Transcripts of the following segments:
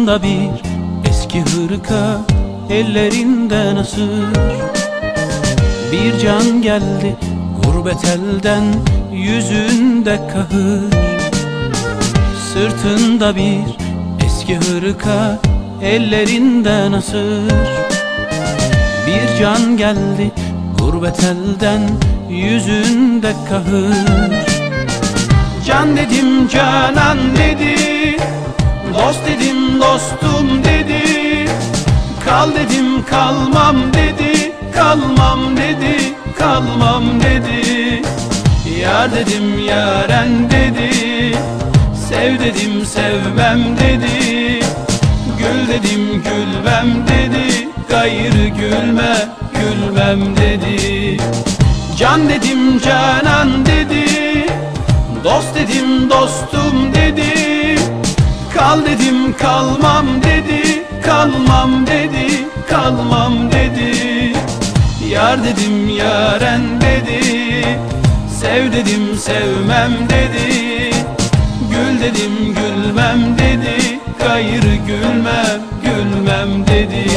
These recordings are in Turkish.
Sırtında bir eski hırka Ellerinden asır Bir can geldi gurbet elden Yüzünde kahır. Sırtında bir eski hırka Ellerinden asır Bir can geldi gurbet elden Yüzünde kahır. Can dedim canan dedi Dost dedim dostum dedi. Kal dedim kalmam dedi. Kalmam dedi kalmam dedi. Yar dedim yaren dedi. Sev dedim sevmem dedi. Gül dedim gülmem dedi. Gayrı gülme gülmem dedi. Can dedim canan dedi. Dost dedim dostum dedi Kal dedim kalmam dedi Kalmam dedi kalmam dedi. Yar dedim yaren dedi Sev dedim sevmem dedi. Gül dedim gülmem dedi Gayrı gülmem gülmem dedi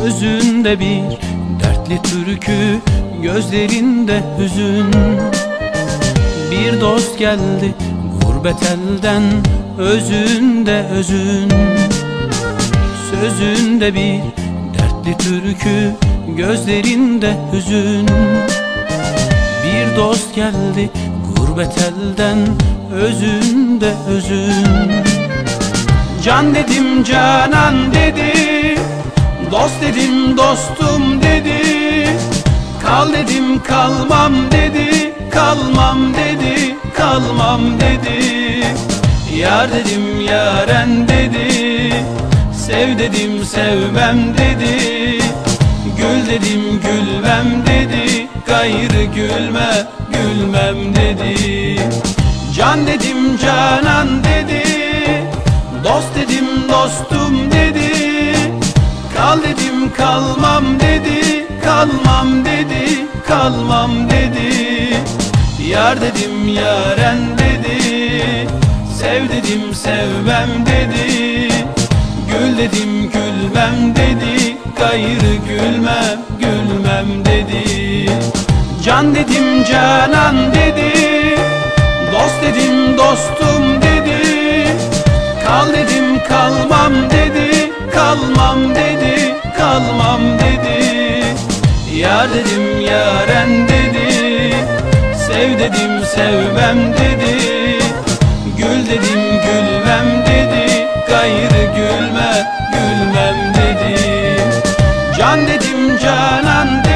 Sözünde bir dertli türkü Gözlerinde hüzün. Bir dost geldi gurbet elden Özünde özün. Sözünde bir dertli türkü Gözlerinde hüzün. Bir dost geldi gurbet elden Özünde özün. Can dedim canan dedi Dost dedim dostum dedi. Kal dedim kalmam dedi. Kalmam dedi kalmam dedi. Yar dedim yaren dedi. Sev dedim sevmem dedi. Gül dedim gülmem dedi. Gayrı gülme gülmem dedi. Can dedim canan dedi. Dost dedim dostum Kal dedim kalmam dedi Kalmam dedi kalmam dedi. Yar dedim yaren dedi Sev dedim sevmem dedi. Gül dedim gülmem dedi Gayrı gülmem gülmem dedi. Can dedim canan dedi Dost dedim dostum dedi. Kal dedim kalmam dedi Kalmam dedi kalmam dedi. Yar dedim yaren dedi. Sev dedim sevmem dedi. Gül dedim gülmem dedi. Gayrı gülme gülmem dedi. Can dedim canan dedi